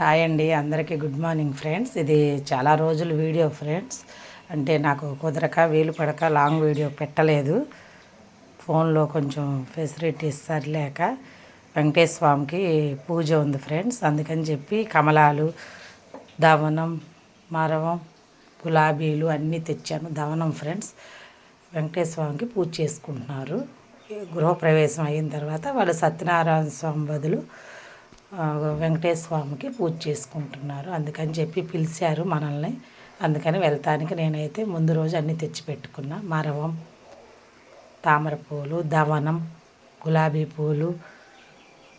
Hi అండి అందరికీ good morning friends. ఇది చాలా రోజులు వీడియో ఫ్రెండ్స్. అంటే నాకు కుదరక వీలు పడక లాంగ్ వీడియో పెట్టలేదు. ఫోన్లో కొంచెం ఫెసిలిటీస్ సరిలేక వెంకటేశ్వర స్వామికి పూజ ఉంది ఫ్రెండ్స్. అందుకని చెప్పి కమలాలు దవనం మరవం గులాబీలు అన్నీ తెచ్చాను. దవనం ఫ్రెండ్స్. వెంకటేశ్వర స్వామికి పూజ చేసుకుంటున్నారు. గృహప్రవేశం అయిన తర్వాత వాళ్ళు సత్యనారాయణ స్వామి బదులు వెంకటేశ్వర స్వామికి పూజ చేసుకుంటున్నారు. అందుకని చెప్పి పిలిచారు మనల్ని. అందుకని వెళ్తానికి నేనైతే ముందు రోజు అన్నీ తెచ్చిపెట్టుకున్నా. మరవం తామర పూలు దవనం గులాబీ పూలు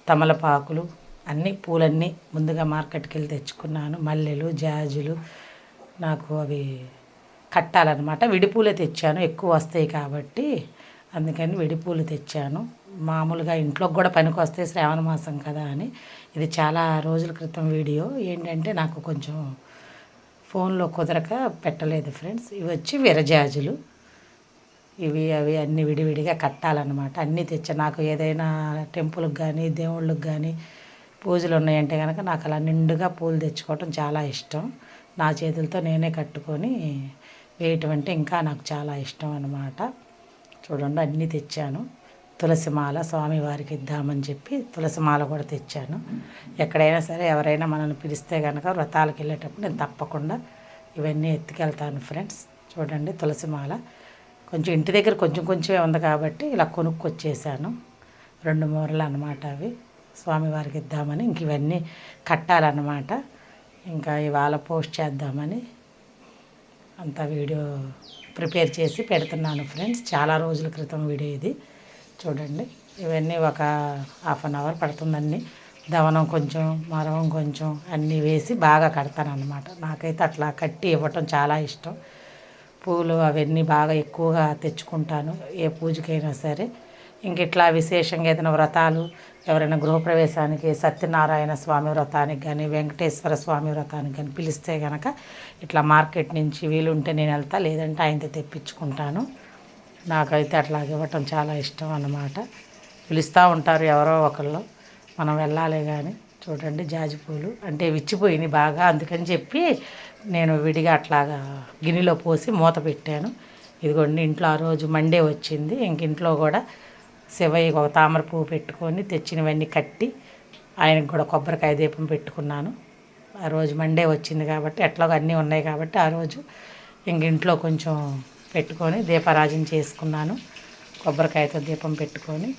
తమలపాకులు అన్ని పూలన్నీ ముందుగా మార్కెట్కి వెళ్ళి తెచ్చుకున్నాను. మల్లెలు జాజులు నాకు అవి కట్టాలన్నమాట. విడిపూలే తెచ్చాను. ఎక్కువ వస్తాయి కాబట్టి అందుకని విడిపూలు తెచ్చాను. మామూలుగా ఇంట్లోకి కూడా పనికి వస్తాయి. శ్రావణ మాసం కదా అని. ఇది చాలా రోజుల క్రితం వీడియో. ఏంటంటే నాకు కొంచెం ఫోన్లో కుదరక పెట్టలేదు ఫ్రెండ్స్. ఇవి వచ్చి విరజాజులు. ఇవి అవి అన్నీ విడివిడిగా కట్టాలన్నమాట. అన్నీ తెచ్చా నాకు ఏదైనా టెంపుల్కి కానీ దేవుళ్ళకి కానీ పూజలు ఉన్నాయంటే కనుక నాకు అలా నిండుగా పూలు తెచ్చుకోవటం చాలా ఇష్టం. నా చేతులతో నేనే కట్టుకొని వేయటం అంటే ఇంకా నాకు చాలా ఇష్టం అన్నమాట. చూడండి అన్నీ తెచ్చాను. తులసి మాల స్వామివారికి ఇద్దామని చెప్పి తులసి మాల కూడా తెచ్చాను. ఎక్కడైనా సరే ఎవరైనా మనల్ని పిలిస్తే కనుక వ్రతాలకు వెళ్ళేటప్పుడు నేను తప్పకుండా ఇవన్నీ ఎత్తుకెళ్తాను ఫ్రెండ్స్. చూడండి తులసి మాల. కొంచెం ఇంటి దగ్గర కొంచెం కొంచెమే ఉంది కాబట్టి ఇలా కొనుక్కొచ్చేసాను. రెండు మూరలు అనమాట అవి. స్వామివారికి ఇద్దామని ఇంక ఇవన్నీ కట్టాలన్నమాట. ఇంకా ఇవాళ పోస్ట్ చేద్దామని అంత వీడియో ప్రిపేర్ చేసి పెడుతున్నాను ఫ్రెండ్స్. చాలా రోజుల క్రితం వీడియో ఇది. చూడండి. ఇవన్నీ ఒక హాఫ్ అన్ అవర్ పడుతుందండి. దవనం కొంచెం మరవం కొంచెం అన్నీ వేసి బాగా కడతాను అనమాట నాకైతే అట్లా కట్టి ఇవ్వటం చాలా ఇష్టం. పూలు అవన్నీ బాగా ఎక్కువగా తెచ్చుకుంటాను ఏ పూజకైనా సరే. ఇంక ఇట్లా విశేషంగా ఏదైనా వ్రతాలు ఎవరైనా గృహప్రవేశానికి సత్యనారాయణ స్వామి వ్రతానికి కానీ వెంకటేశ్వర స్వామి వ్రతానికి కానీ పిలిస్తే కనుక ఇట్లా మార్కెట్ నుంచి వీలుంటే నేను వెళ్తా లేదంటే ఆయనతో తెప్పించుకుంటాను. నాకైతే అట్లా ఇవ్వటం చాలా ఇష్టం అన్నమాట. పిలుస్తూ ఉంటారు ఎవరో ఒకళ్ళు. మనం వెళ్ళాలి కానీ చూడండి జాజి పూలు. అంటే విచ్చిపోయినాయి బాగా. అందుకని చెప్పి నేను విడిగా అట్లాగా గిన్నెలో పోసి మూత పెట్టాను. ఇదిగోండి ఇంట్లో ఆ రోజు మండే వచ్చింది. ఇంక ఇంట్లో కూడా శివయ్యకి ఒక తామర పువ్వు పెట్టుకొని తెచ్చినవన్నీ కట్టి ఆయనకు కూడా కొబ్బరికాయ దీపం పెట్టుకున్నాను. ఆ రోజు మండే వచ్చింది కాబట్టి ఎట్లాగో అన్నీ ఉన్నాయి కాబట్టి ఆ రోజు ఇంక ఇంట్లో కొంచెం పెట్టుకొని దీపారాజన చేసుకున్నాను. కొబ్బరికాయతో దీపం పెట్టుకొని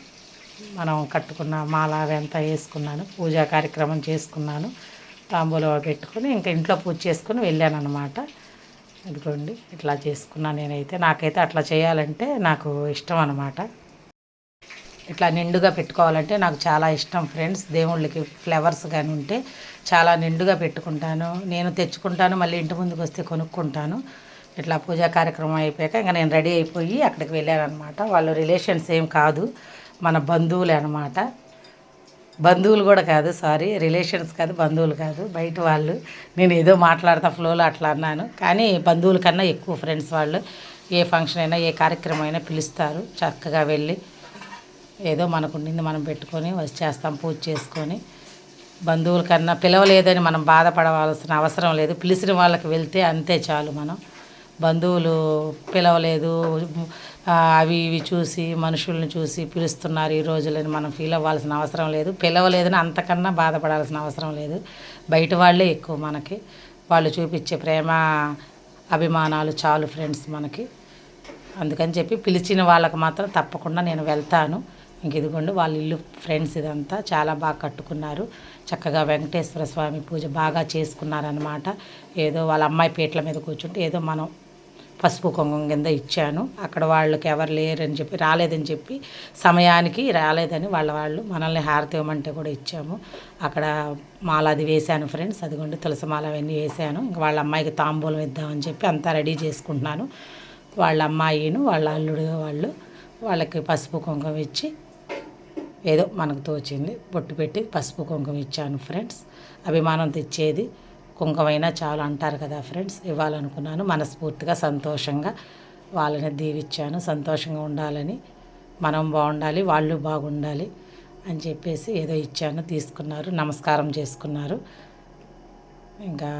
మనం కట్టుకున్న మాల అవంతా వేసుకున్నాను. పూజా కార్యక్రమం చేసుకున్నాను. తాంబూలం పెట్టుకొని ఇంకా ఇంట్లో పూజ చేసుకుని వెళ్ళాను అనమాట ఇదిగోండి ఇట్లా చేసుకున్నాను నేనైతే. నాకైతే అట్లా చేయాలంటే నాకు ఇష్టం అనమాట ఇట్లా నిండుగా పెట్టుకోవాలంటే నాకు చాలా ఇష్టం ఫ్రెండ్స్. దేవుళ్ళకి ఫ్లవర్స్ కానీ ఉంటే చాలా నిండుగా పెట్టుకుంటాను. నేను తెచ్చుకుంటాను మళ్ళీ ఇంటి ముందుకు వస్తే కొనుక్కుంటాను. ఇట్లా పూజా కార్యక్రమం అయిపోయాక ఇంకా నేను రెడీ అయిపోయి అక్కడికి వెళ్ళానమాట అనమాట వాళ్ళు రిలేషన్స్ ఏం కాదు మన బంధువులే అనమాట బంధువులు కూడా కాదు సారీ రిలేషన్స్ కాదు బంధువులు కాదు బయట వాళ్ళు. నేను ఏదో మాట్లాడతా ఫ్లోలో అట్లా అన్నాను. కానీ బంధువుల కన్నా ఎక్కువ ఫ్రెండ్స్ వాళ్ళు ఏ ఫంక్షన్ అయినా ఏ కార్యక్రమం అయినా పిలుస్తారు చక్కగా వెళ్ళి ఏదో మనకు ఉండింది మనం పెట్టుకొని వచ్చేస్తాం పూజ చేసుకొని. బంధువుల కన్నా పిలవలేదని మనం బాధపడవలసిన అవసరం లేదు. పిలిచిన వాళ్ళకి వెళ్తే అంతే చాలు మనం. బంధువులు పిలవలేదు. అవి ఇవి చూసి మనుషుల్ని చూసి పిలుస్తున్నారు ఈ రోజులని మనం ఫీల్ అవ్వాల్సిన అవసరం లేదు. పిలవలేదని అంతకన్నా బాధపడాల్సిన అవసరం లేదు. బయట వాళ్ళే ఎక్కువ మనకి. వాళ్ళు చూపించే ప్రేమ అభిమానాలు చాలు ఫ్రెండ్స్ మనకి. అందుకని చెప్పి పిలిచిన వాళ్ళకి మాత్రం తప్పకుండా నేను వెళ్తాను. ఇంక ఇదిగోండి వాళ్ళ ఇల్లు ఫ్రెండ్స్ ఇదంతా చాలా బాగా కట్టుకున్నారు. చక్కగా వెంకటేశ్వర స్వామి పూజ బాగా చేసుకున్నారనమాట ఏదో వాళ్ళ అమ్మాయి పీటల మీద కూర్చుంటే ఏదో మనం పసుపు కుంకుమ కింద ఇచ్చాను. అక్కడ వాళ్ళకి ఎవరు లేరని చెప్పి రాలేదని చెప్పి సమయానికి రాలేదని వాళ్ళ వాళ్ళు మనల్ని హారతి ఇవ్వమంటే కూడా ఇచ్చాము. అక్కడ మాల అది వేశాను ఫ్రెండ్స్ అదిగోండి తులసి మాల అవన్నీ వేశాను. ఇంకా వాళ్ళ అమ్మాయికి తాంబూలం ఇద్దామని చెప్పి అంతా రెడీ చేసుకుంటున్నాను. వాళ్ళ అమ్మాయిను వాళ్ళ అల్లుడు వాళ్ళు వాళ్ళకి పసుపు కుంకుమ ఇచ్చి ఏదో మనకు తోచింది బొట్టు పెట్టి పసుపు కుంకుమ ఇచ్చాను ఫ్రెండ్స్. అభిమానం తెచ్చేది కుంకుమైనా చాలు అంటారు కదా ఫ్రెండ్స్. ఇవ్వాలనుకున్నాను. మనస్ఫూర్తిగా సంతోషంగా వాళ్ళని దీవిచ్చాను సంతోషంగా ఉండాలని మనం బాగుండాలి వాళ్ళు బాగుండాలి అని చెప్పేసి ఏదో ఇచ్చాను తీసుకున్నారు నమస్కారం చేసుకున్నారు. ఇంకా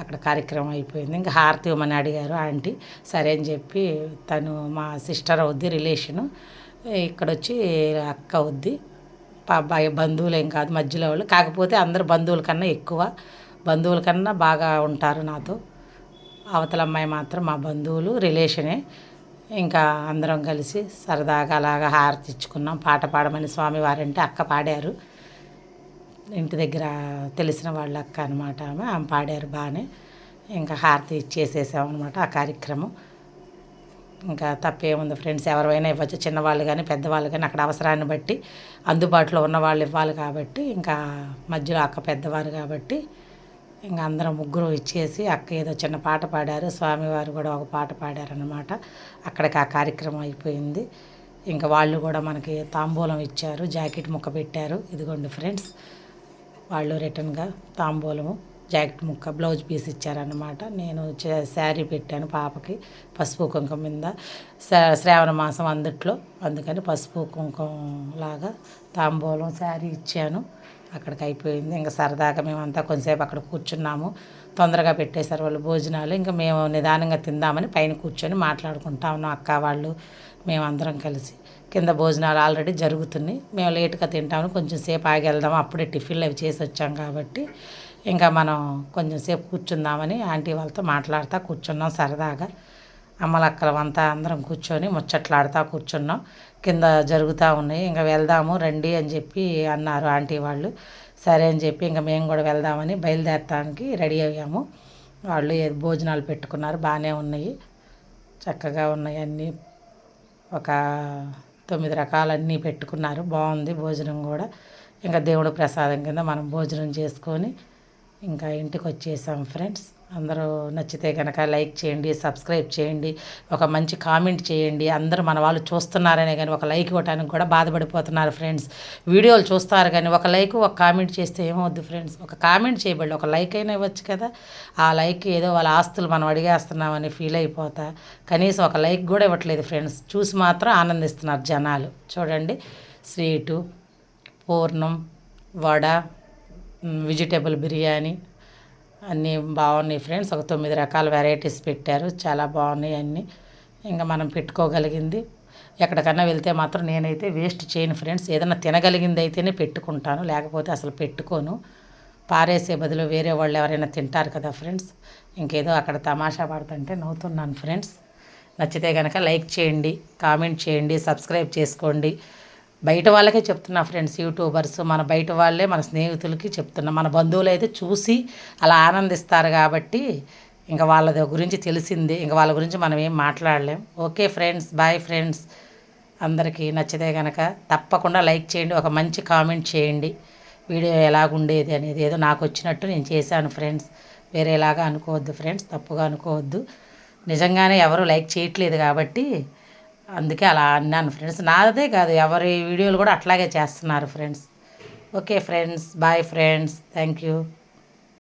అక్కడ కార్యక్రమం అయిపోయింది. ఇంకా హారతి ఇవ్వమని అడిగారు ఆంటీ. సరే అని చెప్పి తను మా సిస్టర్ అవుద్ది రిలేషను. ఇక్కడ వచ్చి అక్క అవుద్ది బంధువులేం బంధువులు ఏం కాదు మధ్యలో వాళ్ళు. కాకపోతే అందరు బంధువుల కన్నా ఎక్కువ బంధువుల కన్నా బాగా ఉంటారు నాతో. అవతల అమ్మాయి మాత్రం మా బంధువులు రిలేషనే ఇంకా అందరం కలిసి సరదాగా అలాగా హారతి ఇచ్చుకున్నాం. పాట పాడమని స్వామి వారంటే అక్క పాడారు. ఇంటి దగ్గర తెలిసిన వాళ్ళ అక్క అనమాట ఆమె. ఆమె పాడారు బాగానే. ఇంకా హారతి ఇచ్చేసేసాం అనమాట ఆ కార్యక్రమం. ఇంకా తప్పేముంది ఫ్రెండ్స్ ఎవరైనా ఇవ్వచ్చు. చిన్నవాళ్ళు కానీ పెద్దవాళ్ళు కానీ అక్కడ అవసరాన్ని బట్టి అందుబాటులో ఉన్న వాళ్ళు ఇవ్వాలి కాబట్టి ఇంకా మధ్యలో అక్క పెద్దవారు కాబట్టి ఇంకా అందరం ముగ్గురు ఇచ్చేసి అక్క ఏదో చిన్న పాట పాడారు స్వామివారు కూడా ఒక పాట పాడారనమాట అక్కడికి ఆ కార్యక్రమం అయిపోయింది. ఇంకా వాళ్ళు కూడా మనకి తాంబూలం ఇచ్చారు జాకెట్ ముక్క పెట్టారు. ఇదిగోండి ఫ్రెండ్స్ వాళ్ళు రిటర్న్గా తాంబూలము జాకెట్ ముక్క బ్లౌజ్ పీస్ ఇచ్చారనమాట నేను శారీ పెట్టాను పాపకి పసుపు కుంకుమ మీద. శ్రావణ మాసం అందుట్లో అందుకని పసుపు కుంకుమ లాగా తాంబూలం శారీ ఇచ్చాను. అక్కడికి అయిపోయింది. ఇంకా సరదాగా మేమంతా కొంతసేపు అక్కడ కూర్చున్నాము. తొందరగా పెట్టేశారు వాళ్ళు భోజనాలు. ఇంకా మేము నిదానంగా తిందామని పైన కూర్చొని మాట్లాడుకుంటా ఉన్నాం అక్క వాళ్ళు మేమందరం కలిసి. కింద భోజనాలు ఆల్రెడీ జరుగుతున్నాయి. మేము లేట్గా తింటాము కొంచెం సేపు ఆగి వెళ్దాం. అప్పుడే టిఫిన్లు అవి చేసి వచ్చాం కాబట్టి ఇంకా మనం కొంచెం సేపు కూర్చుందామని ఆంటీ వాళ్ళతో మాట్లాడుతూ కూర్చున్నాం సరదాగా. అమ్మలక్కలం అంతా అందరం కూర్చొని ముచ్చట్లాడుతూ కూర్చున్నాం. కింద జరుగుతూ ఉన్నాయి. ఇంకా వెళ్దాము రండి అని చెప్పి అన్నారు ఆంటీ వాళ్ళు. సరే అని చెప్పి ఇంకా మేము కూడా వెళ్దామని బయలుదేరటానికి రెడీ అయ్యాము. వాళ్ళు భోజనాలు పెట్టుకున్నారు. బాగానే ఉన్నాయి. చక్కగా ఉన్నాయి అన్నీ. ఒక తొమ్మిది రకాలన్నీ పెట్టుకున్నారు. బాగుంది భోజనం కూడా. ఇంకా దేవుడు ప్రసాదం కింద మనం భోజనం చేసుకొని ఇంకా ఇంటికి వచ్చేసాం ఫ్రెండ్స్. అందరూ నచ్చితే కనుక లైక్ చేయండి సబ్స్క్రైబ్ చేయండి ఒక మంచి కామెంట్ చేయండి. అందరూ మన వాళ్ళు చూస్తున్నారనే కానీ ఒక లైక్ ఇవ్వడానికి కూడా బాధపడిపోతున్నారు ఫ్రెండ్స్. వీడియోలు చూస్తారు కానీ ఒక లైక్ ఒక కామెంట్ చేస్తే ఏమవుద్ది ఫ్రెండ్స్? ఒక కామెంట్ చేయబడి ఒక లైక్ అయినా ఇవ్వచ్చు కదా. ఆ లైక్ ఏదో వాళ్ళ ఆస్తులు మనం అడిగేస్తున్నామని ఫీల్ అయిపోతా. కనీసం ఒక లైక్ కూడా ఇవ్వట్లేదు ఫ్రెండ్స్. చూసి మాత్రం ఆనందిస్తున్నారు జనాలు. చూడండి. స్వీటు పూర్ణం వడ వెజిటేబుల్ బిర్యానీ అన్నీ బాగున్నాయి ఫ్రెండ్స్. ఒక తొమ్మిది రకాల వెరైటీస్ పెట్టారు. చాలా బాగున్నాయి అన్నీ. ఇంకా మనం పెట్టుకోగలిగింది. ఎక్కడికన్నా వెళ్తే మాత్రం నేనైతే వేస్ట్ చేయను ఫ్రెండ్స్. ఏదైనా తినగలిగింది అయితేనే పెట్టుకుంటాను. లేకపోతే అసలు పెట్టుకోను. పారేసే బదులు వేరే వాళ్ళు ఎవరైనా తింటారు కదా ఫ్రెండ్స్. ఇంకేదో అక్కడ తమాషా పడుతుంటే నవ్వుతున్నాను ఫ్రెండ్స్. నచ్చితే కనుక లైక్ చేయండి కామెంట్ చేయండి సబ్స్క్రైబ్ చేసుకోండి. బయట వాళ్ళకే చెప్తున్నా ఫ్రెండ్స్ యూట్యూబర్స్ మన బయట వాళ్ళే మన స్నేహితులకి చెప్తున్నా. మన బంధువులు అయితే చూసి అలా ఆనందిస్తారు కాబట్టి ఇంకా వాళ్ళ గురించి తెలిసింది. ఇంకా వాళ్ళ గురించి మనం ఏం మాట్లాడలేం. Okay friends bye friends. అందరికీ నచ్చితే కనుక తప్పకుండా లైక్ చేయండి. ఒక మంచి కామెంట్ చేయండి. వీడియో ఎలాగుండేది అనేది ఏదో నాకు వచ్చినట్టు నేను చేశాను ఫ్రెండ్స్. వేరేలాగా అనుకోవద్దు ఫ్రెండ్స్ తప్పుగా అనుకోవద్దు. నిజంగానే ఎవరు లైక్ చేయట్లేదు కాబట్టి అందుకే అలా అన్నాను ఫ్రెండ్స్. నాదే కాదు ఎవరి వీడియోలు కూడా అట్లాగే చేస్తున్నారు friends. Okay friends bye friends. Thank you.